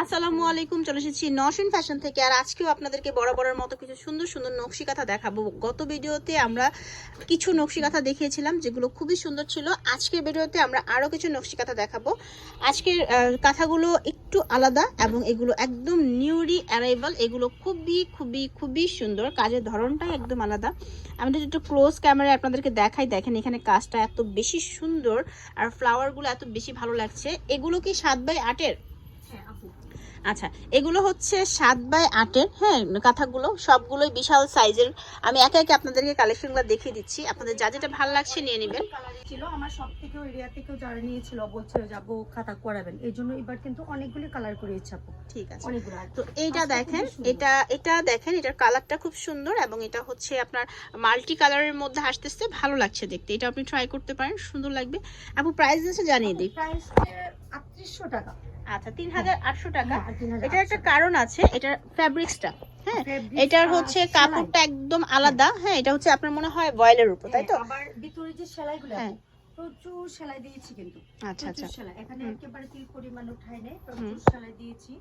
আসসালামু আলাইকুম, চলে এসেছি নশন ফ্যাশন থেকে। আর আজকেও আপনাদেরকে বরাবরের মতো কিছু সুন্দর সুন্দর নকশি কাঁথা দেখাবো। গত ভিডিওতে আমরা কিছু নকশি কাঁথা দেখিয়েছিলাম, যেগুলো খুবই সুন্দর ছিল। আজকের ভিডিওতে আমরা আরও কিছু নকশি কাঁথা দেখাবো। আজকের কাঁথাগুলো একটু আলাদা এবং এগুলো একদম নিউরি অ্যারাইভাল। এগুলো খুবই খুবই খুবই সুন্দর। কাজের ধরনটাই একদম আলাদা। আমি যদি একটু ক্লোজ ক্যামেরায় আপনাদেরকে দেখাই, দেখেন এখানে কাজটা এত বেশি সুন্দর আর ফ্লাওয়ারগুলো এত বেশি ভালো লাগছে। এগুলো কি সাত বাই আটের? আচ্ছা এগুলো হচ্ছে সাত বাই আটের হ্যাঁ কাঁথাগুলো সবগুলোই বিশাল সাইজের। আমি একে একে আপনাদেরকে কালেকশনগুলো দেখিয়ে দিচ্ছি। আপনাদের যা যেটা ভালো লাগছে নিয়ে নেবেন। ছিল আমার সব থেকেও এরিয়া থেকেও যারা নিয়েছিল বলছিল যাব খাতা করাবেন। এই জন্য এবার কিন্তু অনেকগুলি কালার করিয়েছি আপু ঠিক আছে। অনেকগুলো। তো এইটা দেখেন এটা এটা দেখেন এটার কালারটা খুব সুন্দর এবং এটা হচ্ছে আপনার মাল্টি কালারের মধ্যে আসতেছে। ভালো লাগছে দেখতে। এটা আপনি ট্রাই করতে পারেন সুন্দর লাগবে। আপু প্রাইস আছে জানিয়ে দিই। প্রাইস আটত্রিশশো টাকা। আচ্ছা তিন হাজার আটশো টাকা। হ্যাঁ, 3,800 এটার একটা কারণ আছে এটার ফ্যাব্রিক্সটা। হ্যাঁ এটার হচ্ছে কাপড়টা একদম আলাদা। হ্যাঁ এটা হচ্ছে আপনার মনে হয় বয়েলের উপর তাই তো? হ্যাঁ, আবার ভিতরে যে সেলাইগুলো হ্যাঁ। প্রচুর সেলাই দিয়েছি কিন্তু। আচ্ছা আচ্ছা। সেলাই। এখানে একেবারে কি পরিমাণ উঠাই নেই প্রচুর সেলাই দিয়েছি।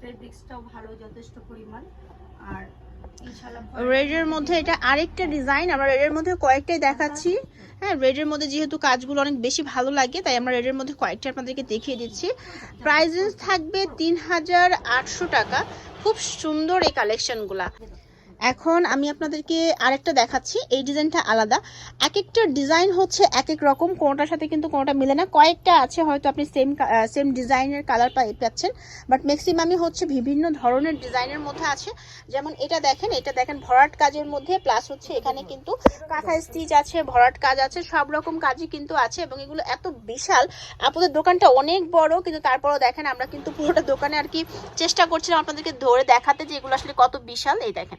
ফেব্রিক্সটাও ভালো যথেষ্ট পরিমাণ। আর রেডের মধ্যে এটা আরেকটা ডিজাইন আমরা রেডের মধ্যে কয়েকটাই দেখাচ্ছি। হ্যাঁ রেডের মধ্যে যেহেতু কাজগুলো অনেক বেশি ভালো লাগে, তাই আমরা রেডের মধ্যে কয়েকটা আপনাদেরকে দেখিয়ে দিচ্ছি। প্রাইজেস থাকবে তিন হাজার আটশো টাকা। খুব সুন্দর এই কালেকশনগুলা এখন আমি আপনাদেরকে আরেকটা দেখাচ্ছি। এই ডিজাইনটা আলাদা। এক একটা ডিজাইন হচ্ছে এক এক রকম, কোনোটার সাথে কিন্তু কোনোটা মিলে না। কয়েকটা আছে হয়তো আপনি সেম সেম ডিজাইনের কালার পাচ্ছেন, বাট ম্যাক্সিমামই হচ্ছে বিভিন্ন ধরনের ডিজাইনের মধ্যে আছে। যেমন এটা দেখেন এটা দেখেন ভরাট কাজের মধ্যে প্লাস হচ্ছে এখানে কিন্তু কাঁথা স্টিচ আছে, ভরাট কাজ আছে, সব রকম কাজই কিন্তু আছে এবং এগুলো এত বিশাল। আপনাদের দোকানটা অনেক বড়, কিন্তু তারপরেও দেখেন আমরা কিন্তু পুরোটা দোকানে আর কি চেষ্টা করছিলাম আপনাদেরকে ধরে দেখাতে যে এগুলো আসলে কত বিশাল। এই দেখেন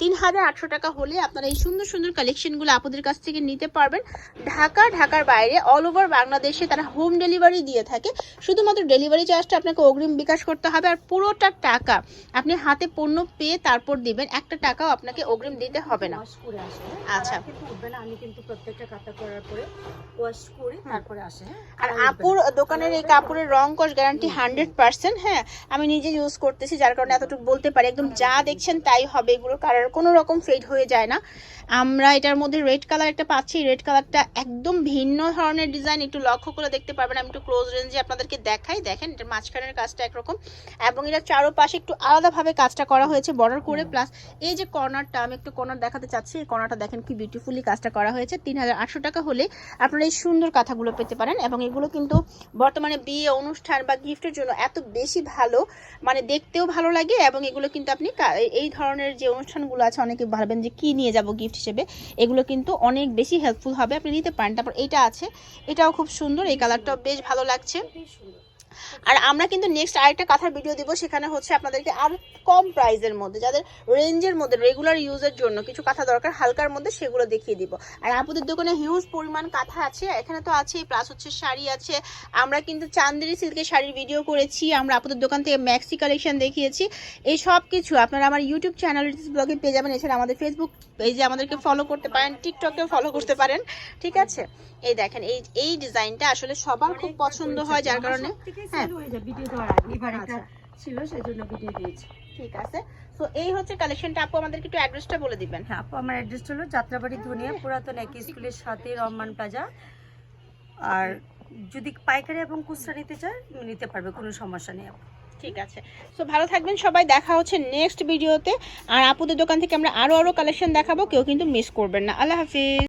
তিন হাজার আটশো টাকা হলে আপনারা এই সুন্দর সুন্দর কালেকশনগুলো আপনাদের কাছ থেকে নিতে পারবেন। ঢাকা ঢাকার বাইরে অল ওভার বাংলাদেশে তারা হোম ডেলিভারি দিয়ে থাকে। শুধুমাত্র ডেলিভারি চার্জটা আপনাকে অগ্রিম বিকাশ করতে হবে আর পুরোটা টাকা আপনি হাতে পণ্য পেয়ে তারপর দিবেন। একটা টাকাও আপনাকে অগ্রিম দিতে হবে না। আসে আচ্ছা। আমি কিন্তু প্রত্যেকটা কাটা করার পরে ওয়াশ করে তারপরে আসে হ্যাঁ? আর আপুর দোকানের এই কাপড়ের রং কস গ্যারান্টি হান্ড্রেড পার্সেন্ট হ্যাঁ? আমি নিজে ইউজ করতেছি যার কারণে এতটুকু বলতে পারি। একদম যা দেখছেন তাই হবে। এগুলো কালার কোনো রকম ফেড হয়ে যায় না। আমরা এটার মধ্যে রেড কালার একটা পাচ্ছি। রেড কালারটা একদম ভিন্ন ধরনের ডিজাইন একটু লক্ষ্য করে দেখতে পারবেন। আমি একটু ক্লোজ রেঞ্জে আপনাদেরকে দেখাই। দেখেন এটার মাঝখানের কাজটা একরকম। এবং এটা চারোপাশে একটু আলাদাভাবে কাজটা করা হয়েছে বর্ডার করে। প্লাস এই যে কর্নারটা আমি একটু কর্নার দেখাতে চাচ্ছি। এই কর্নারটা দেখেন কি বিউটিফুলি কাজটা করা হয়েছে। তিন হাজার আটশো টাকা হলে আপনারা এই সুন্দর কাঁথাগুলো পেতে পারেন। এবং এগুলো কিন্তু বর্তমানে বিয়ে অনুষ্ঠান বা গিফটের জন্য এত বেশি ভালো। মানে দেখতেও ভালো লাগে। এবং এগুলো কিন্তু আপনি এই ধরনের যে অনুষ্ঠানগুলো আছে, অনেকে ভাববেন যে কি নিয়ে যাব গিফট হিসেবে এগুলো কিন্তু অনেক বেশি হেল্পফুল হবে, আপনি নিতে পারেন তারপর এটা আছে, এটাও খুব সুন্দর, এই কালারটাও বেশ ভালো লাগছে। আর আমরা কিন্তু নেক্সট আরেকটা কাঁথার ভিডিও দিব, সেখানে হচ্ছে আপনাদেরকে আর কম প্রাইসের মধ্যে, যাদের রেঞ্জের মধ্যে রেগুলার ইউজের জন্য কিছু কাঁথা দরকার, হালকার মধ্যে সেগুলো দেখিয়ে দিব। আর আপুদের দোকানে হিউজ পরিমাণ কাঁথা আছে, এখানে তো আছে প্লাস হচ্ছে শাড়ি আছে। আমরা কিন্তু চান্দেরি সিল্কের শাড়ির ভিডিও করেছি, আমরা আপুদের দোকান থেকে ম্যাক্সি কালেকশন দেখিয়েছি। এই সব কিছু আপনারা আমার ইউটিউব চ্যানেল ব্লগে পেয়ে যাবেন, এছাড়া আমাদের ফেসবুক পেজে আমাদেরকে ফলো করতে পারেন টিকটকেও ফলো করতে পারেন, ঠিক আছে? এই দেখেন, এই এই ডিজাইনটা আসলে সবার খুব পছন্দ হয়, যার কারণে হ্যাঁ। হয়ে যায় ভিডিও দেওয়ার আগে। এবার একটা আচ্ছা। ছিল সেজন্য ভিডিও দিয়েছি। ঠিক আছে। তো এই হচ্ছে কালেকশনটা আপু আমাদেরকে একটু অ্যাড্রেসটা বলে দিবেন। হ্যাঁ আপু আমার অ্যাড্রেস হলো যাত্রাবাড়ি ধনিয়া পুরাতন একই স্কুলের সাথে রহমান প্লাজা আর যদি পাইকারি এবং খুচরা নিতে চায় নিতে পারবে কোনো সমস্যা নেই আপু। ঠিক আছে। সো ভালো থাকবেন সবাই। দেখা হচ্ছে নেক্সট ভিডিওতে আর আপুদের দোকান থেকে আমরা আরও আরও কালেকশন দেখাবো। কেউ কিন্তু মিস করবেন না। আল্লাহ হাফিজ।